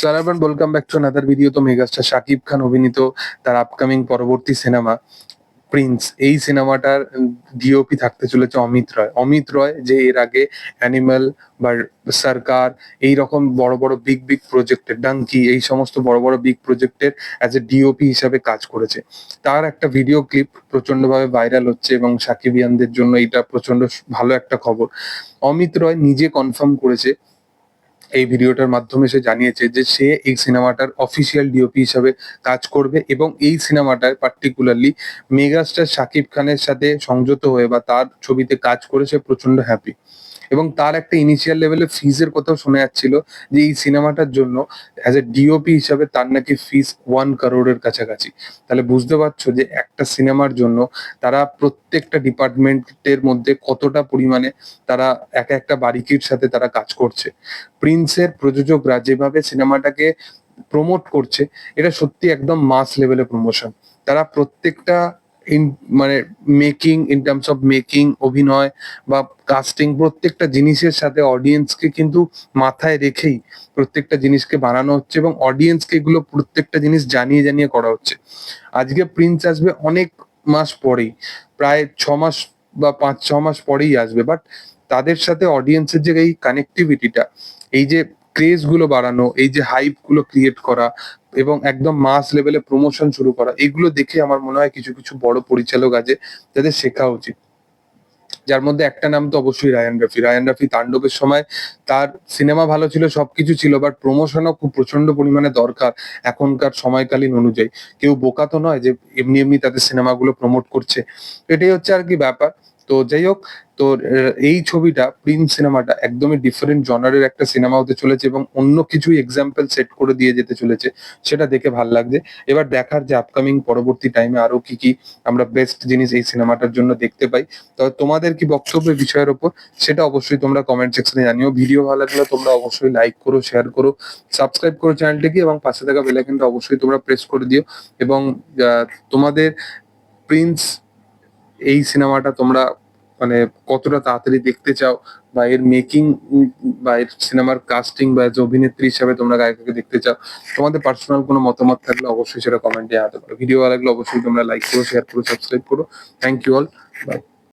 সারাবান welcome back to another video তো megastar Shakib Khan অভিনীত তার আপকামিং পরবর্তী সিনেমা প্রিন্স এই সিনেমাটার ডিওপি থাকতে চলেছে অমিত রয়। অমিত রয় যে এর আগে অ্যানিমাল বা সরকার এই রকম বড় বড় বিগ বিগ প্রজেক্টের ডাঙ্কি এই সমস্ত বড় বড় বিগ প্রজেক্টের অ্যাজ এ ডিওপি হিসাবে কাজ করেছে। তার একটা ভিডিও ক্লিপ প্রচন্ডভাবে ভাইরাল হচ্ছে এবং সাকিবিয়ানদের জন্য এটা প্রচণ্ড ভালো একটা খবর। অমিত রয় নিজে কনফার্ম করেছে এই ভিডিওটার মাধ্যমে সে জানিয়েছে যে সে এই সিনেমাটার অফিসিয়াল ডিওপি হিসাবে কাজ করবে এবং এই সিনেমাটায় পার্টিকুলারলি মেগাস্টার শাকিব খানের সাথে সংযত হয়ে বা তার ছবিতে কাজ করে সে প্রচণ্ড হ্যাপি এবং তার একটা ইনিশিয়াল লেভেলে ফিজের কথাও শোনা যাচ্ছিল যে এই সিনেমাটার জন্য অ্যাজ এ ডিওপি হিসাবে তার নাকি ফিস ওয়ান কারোরের কাছাকাছি। তাহলে বুঝতে পারছ যে একটা সিনেমার জন্য তারা প্রত্যেকটা ডিপার্টমেন্টের মধ্যে কতটা পরিমাণে তারা এক একটা বারিকির সাথে তারা কাজ করছে। প্রিন্সের প্রযোজকরা যেভাবে সিনেমাটাকে প্রমোট করছে, এটা সত্যি একদম মাস লেভেলে প্রমোশন তারা প্রত্যেকটা ইন মানে making in terms of making অভিনয় বা কাস্টিং প্রত্যেকটা জিনিসের সাথে অডিয়েন্সকে কিন্তু মাথায় রেখেই প্রত্যেকটা জিনিসকে বানানো হচ্ছে এবং অডিয়েন্সকে এগুলো প্রত্যেকটা জিনিস জানিয়ে জানিয়ে করা হচ্ছে। আজকে প্রিন্স আসবে অনেক মাস পরেই, প্রায় ছ মাস বা পাঁচ, ছ মাস পরেই আসবে। বাট তাদের সাথে অডিয়েন্সের যে এই কানেক্টিভিটিটা এই যে ক্রেজগুলো বাড়ানো, এই যে হাইপগুলো ক্রিয়েট করা, এবং একদম মাস লেভেলে প্রমোশন শুরু করা, এগুলো দেখে আমার মনে হয় কিছু কিছু বড় পরিচালক আছে যাদের শেখা উচিত। যার মধ্যে একটা নাম তো অবশ্যই রায়ান রাফি। রায়ান রাফি তাণ্ডবের সময় তার সিনেমা ভালো ছিল, সবকিছু ছিল বাট প্রমোশনও খুব প্রচণ্ড পরিমাণে দরকার এখনকার সময়কালীন অনুযায়ী। কেউ বোকা তো নয় যে এমনি এমনি তাদের সিনেমাগুলো প্রমোট করছে। এটাই হচ্ছে আর কি ব্যাপার। তো যাই হোক, তো এই ছবিটা প্রিন্স সিনেমাটা একদমই ডিফারেন্ট জনারের একটা সিনেমা হতে চলেছে এবং অন্য কিছুই এক্সাম্পল সেট করে দিয়ে যেতে চলেছে, সেটা দেখে ভালো লাগছে। এবার দেখার যে আপকামিং পরবর্তী টাইমে আরও কি কি আমরা বেস্ট জিনিস এই সিনেমাটার জন্য দেখতে পাই। তবে তোমাদের কি বক্তব্য বিষয়ের ওপর সেটা অবশ্যই তোমরা কমেন্ট সেকশনে জানিও। ভিডিও ভালো লাগলে তোমরা অবশ্যই লাইক করো শেয়ার করো সাবস্ক্রাইব করো চ্যানেলটিকে এবং পাশে থাকা বেল আইকনটা অবশ্যই তোমরা প্রেস করে দিও। এবং তোমাদের প্রিন্স এই সিনেমাটা তোমরা মানে কতটা তাড়াতাড়ি দেখতে চাও বা এর মেকিং বা এর সিনেমার কাস্টিং বা এর অভিনেত্রী হিসাবে তোমরা গায়িকাকে দেখতে চাও, তোমাদের পার্সোনাল কোনো মতামত থাকলে অবশ্যই সেটা কমেন্টে জানাতে পারো। ভিডিও ভালো লাগলে অবশ্যই তোমরা লাইক করো শেয়ার করো সাবস্ক্রাইব করো। Thank you all by